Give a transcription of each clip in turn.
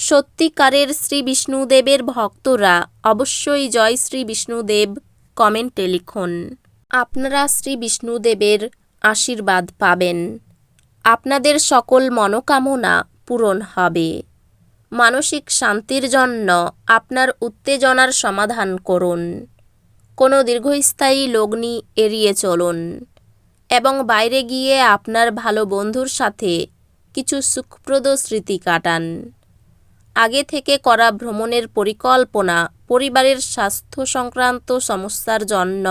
সত্যিকারের শ্রী বিষ্ণুদেবের ভক্তরা অবশ্যই জয় শ্রী বিষ্ণুদেব কমেন্টে লিখুন। আপনারা শ্রী বিষ্ণুদেবের আশীর্বাদ পাবেন। আপনাদের সকল মনোকামনা পূরণ হবে। মানসিক শান্তির জন্য আপনার উত্তেজনার সমাধান করুন। কোনো দীর্ঘস্থায়ী লগ্নি এড়িয়ে চলুন এবং বাইরে গিয়ে আপনার ভালো বন্ধুর সাথে কিছু সুখপ্রদ স্মৃতি কাটান। আগে থেকে করা ভ্রমণের পরিকল্পনা পরিবারের স্বাস্থ্য সংক্রান্ত সমস্যার জন্য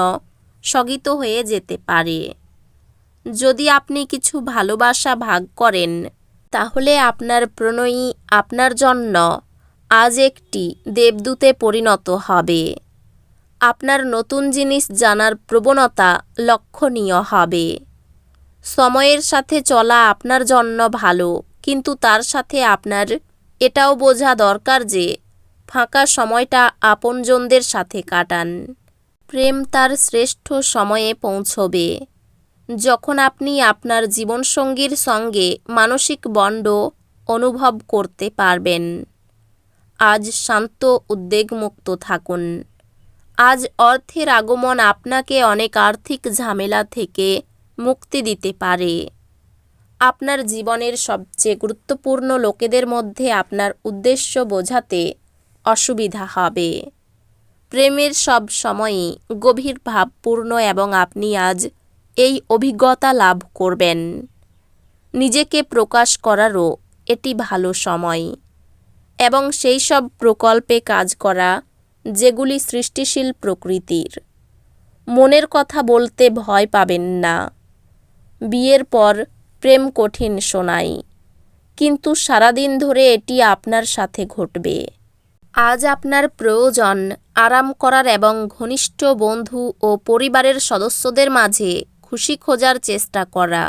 স্থগিত হয়ে যেতে পারে। যদি আপনি কিছু ভালোবাসা ভাগ করেন, তাহলে আপনার প্রণয়ী আপনার জন্য আজ একটি দেবদূতে পরিণত হবে। আপনার নতুন জিনিস জানার প্রবণতা লক্ষণীয় হবে। সময়ের সাথে চলা আপনার জন্য ভালো, কিন্তু তার সাথে আপনার এটাও বোঝা দরকার যে ফাঁকা সময়টা আপনজনদের সাথে কাটান। প্রেম তার শ্রেষ্ঠ সময়ে পৌঁছবে। যখন আপনি আপনার জীবনসঙ্গীর সঙ্গে মানসিক বন্ড অনুভব করতে পারবেন। আজ শান্ত উদ্বেগমুক্ত থাকুন। আজ অর্থের আগমন আপনাকে অনেক আর্থিক ঝামেলা থেকে মুক্তি দিতে পারে। আপনার জীবনের সবচেয়ে গুরুত্বপূর্ণ লোকেদের মধ্যে আপনার উদ্দেশ্য বোঝাতে অসুবিধা হবে। প্রেমের সব সময়ই গভীর ভাবপূর্ণ এবং আপনি আজ এই অভিজ্ঞতা লাভ করবেন। নিজেকে প্রকাশ করারও এটি ভালো সময়। এবং সেই সব প্রকল্পে কাজ করা, যেগুলি সৃষ্টিশীল প্রকৃতির। মনের কথা বলতে ভয় পাবেন না। বিয়ের পর প্রেম কঠিন শোনাই, কিন্তু সারাদিন ধরে এটি আপনার সাথে ঘটবে। আজ আপনার প্রয়োজন আরাম করার এবং ঘনিষ্ঠ বন্ধু ও পরিবারের সদস্যদের মাঝে খুশি খোঁজার চেষ্টা করা।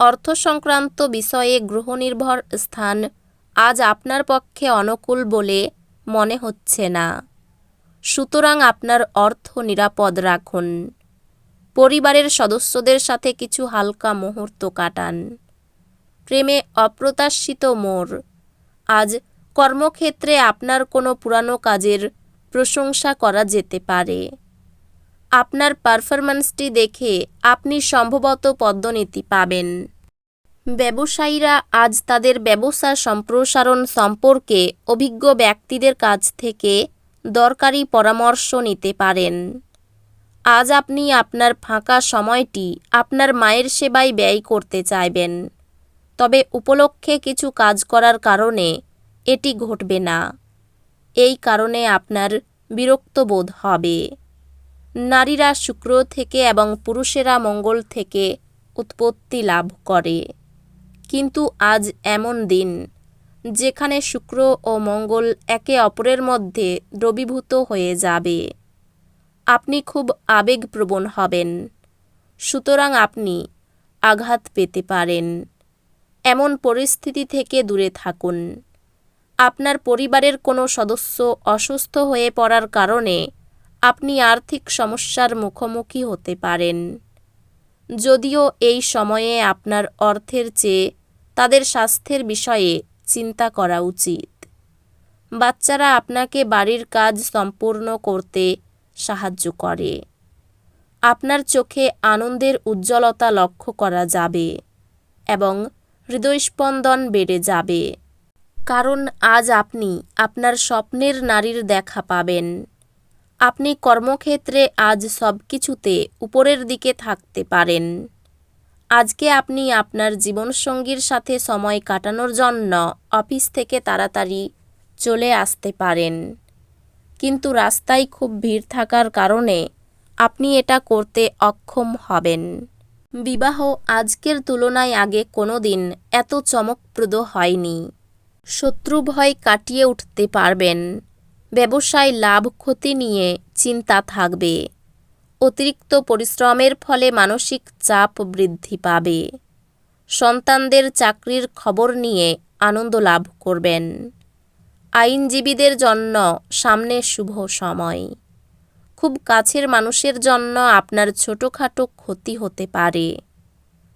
অর্থ সংক্রান্ত বিষয়ে গ্রহনির্ভর স্থান আজ আপনার পক্ষে অনুকূল বলে মনে হচ্ছে না। সুতরাং আপনার অর্থ নিরাপদ রাখুন। পরিবারের সদস্যদের সাথে কিছু হালকা মুহূর্ত কাটান। প্রেমে অপ্রত্যাশিত মোড়। আজ কর্মক্ষেত্রে আপনার কোনো পুরানো কাজের প্রশংসা করা যেতে পারে। আপনার পারফরম্যান্সটি দেখে আপনি সম্ভবত পদ্মনীতি পাবেন। ব্যবসায়ীরা আজ তাদের ব্যবসা সম্প্রসারণ সম্পর্কে অভিজ্ঞ ব্যক্তিদের কাছ থেকে দরকারি পরামর্শ নিতে পারেন। আজ আপনি আপনার ফাঁকা সময়টি আপনার মায়ের সেবায় ব্যয় করতে চাইবেন। তবে উপলক্ষে কিছু কাজ করার কারণে এটি ঘটবে না। এই কারণে আপনার বিরক্ত বোধ হবে। নারীরা শুক্র থেকে এবং পুরুষেরা মঙ্গল থেকে উৎপত্তি লাভ করে। কিন্তু আজ এমন দিন, যেখানে শুক্র ও মঙ্গল একে অপরের মধ্যে দ্রবীভূত হয়ে যাবে। আপনি খুব আবেগপ্রবণ হবেন। সুতরাং আপনি আঘাত পেতে পারেন। এমন পরিস্থিতি থেকে দূরে থাকুন। আপনার পরিবারের কোনো সদস্য অসুস্থ হয়ে পড়ার কারণে আপনি আর্থিক সমস্যার মুখোমুখি হতে পারেন। যদিও এই সময়ে আপনার অর্থের চেয়ে তাদের স্বাস্থ্যের বিষয়ে চিন্তা করা উচিত। বাচ্চারা আপনাকে বাড়ির কাজ সম্পূর্ণ করতে সাহায্য করে। আপনার চোখে আনন্দের উজ্জ্বলতা লক্ষ্য করা যাবে এবং হৃদয়স্পন্দন বেড়ে যাবে। কারণ আজ আপনি আপনার স্বপ্নের নারীর দেখা পাবেন। আপনি কর্মক্ষেত্রে আজ সব কিছুতে উপরের দিকে থাকতে পারেন। আজকে আপনি আপনার জীবনসঙ্গীর সাথে সময় কাটানোর জন্য অফিস থেকে তাড়াতাড়ি চলে আসতে পারেন। কিন্তু রাস্তায় খুব ভিড় থাকার কারণে আপনি এটা করতে অক্ষম হবেন। বিবাহ আজকের তুলনায় আগে কোনো দিন এত চমকপ্রদ হয়নি। শত্রু ভয় কাটিয়ে উঠতে পারবেন। ব্যবসায় লাভ ক্ষতি নিয়ে চিন্তা থাকবে। অতিরিক্ত পরিশ্রমের ফলে মানসিক চাপ বৃদ্ধি পাবে। সন্তানদের চাকরির খবর নিয়ে আনন্দ লাভ করবেন। আইনজীবীদের জন্য সামনে শুভ সময়। খুব কাছের মানুষের জন্য আপনার ছোটোখাটো ক্ষতি হতে পারে।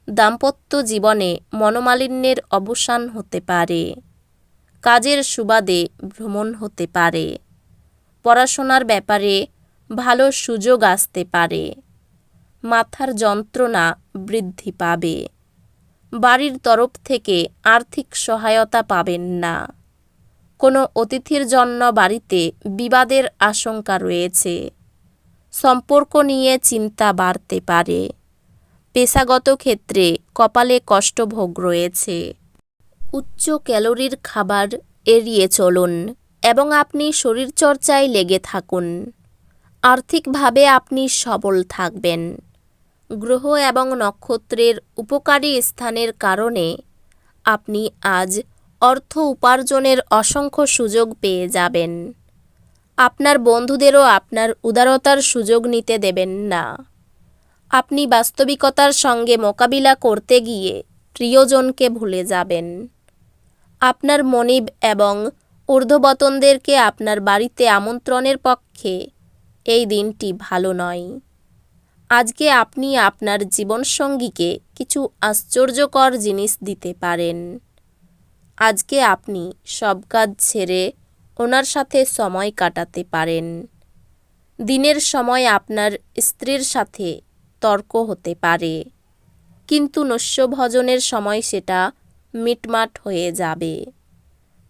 দাম্পত্য জীবনে মনোমালিন্যের অবসান হতে পারে। কাজের সুবাদে ভ্রমণ হতে পারে। পড়াশোনার ব্যাপারে ভালো সুযোগ আসতে পারে। মাথার যন্ত্রণা বৃদ্ধি পাবে। বাড়ির তরফ থেকে আর্থিক সহায়তা পাবেন না। কোনো অতিথির জন্য বাড়িতে বিবাদের আশঙ্কা রয়েছে। সম্পর্ক নিয়ে চিন্তা বাড়তে পারে। পেশাগত ক্ষেত্রে কপালে কষ্টভোগ রয়েছে। উচ্চ ক্যালোরির খাবার এড়িয়ে চলুন এবং আপনি শরীরচর্চায় লেগে থাকুন। আর্থিকভাবে আপনি সবল থাকবেন। গ্রহ এবং নক্ষত্রের উপকারী স্থানের কারণে আপনি আজ অর্থ উপার্জনের অসংখ্য সুযোগ পেয়ে যাবেন। আপনার বন্ধুদেরও আপনার উদারতার সুযোগ নিতে দেবেন না। আপনি বাস্তবিকতার সঙ্গে মোকাবিলা করতে গিয়ে প্রিয়জনকে ভুলে যাবেন। আপনার মনিব এবং ঊর্ধ্ববতনদেরকে আপনার বাড়িতে আমন্ত্রণের পক্ষে এই দিনটি ভালো নয়। আজকে আপনি আপনার জীবনসঙ্গীকে কিছু আশ্চর্যকর জিনিস দিতে পারেন। আজকে আপনি সব কাজ ছেড়ে ওনার সাথে সময় কাটাতে পারেন। দিনের সময় আপনার স্ত্রীর সাথে তর্ক হতে পারে, কিন্তু নস্যভজনের সময় সেটা মিটমাট হয়ে যাবে।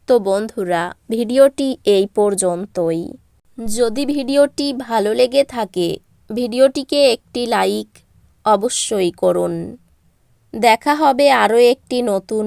তো বন্ধুরা, ভিডিওটি এই পর্যন্তই। যদি ভিডিওটি ভালো লেগে থাকে, ভিডিওটিকে একটি লাইক অবশ্যই করুন। দেখা হবে আরও একটি নতুন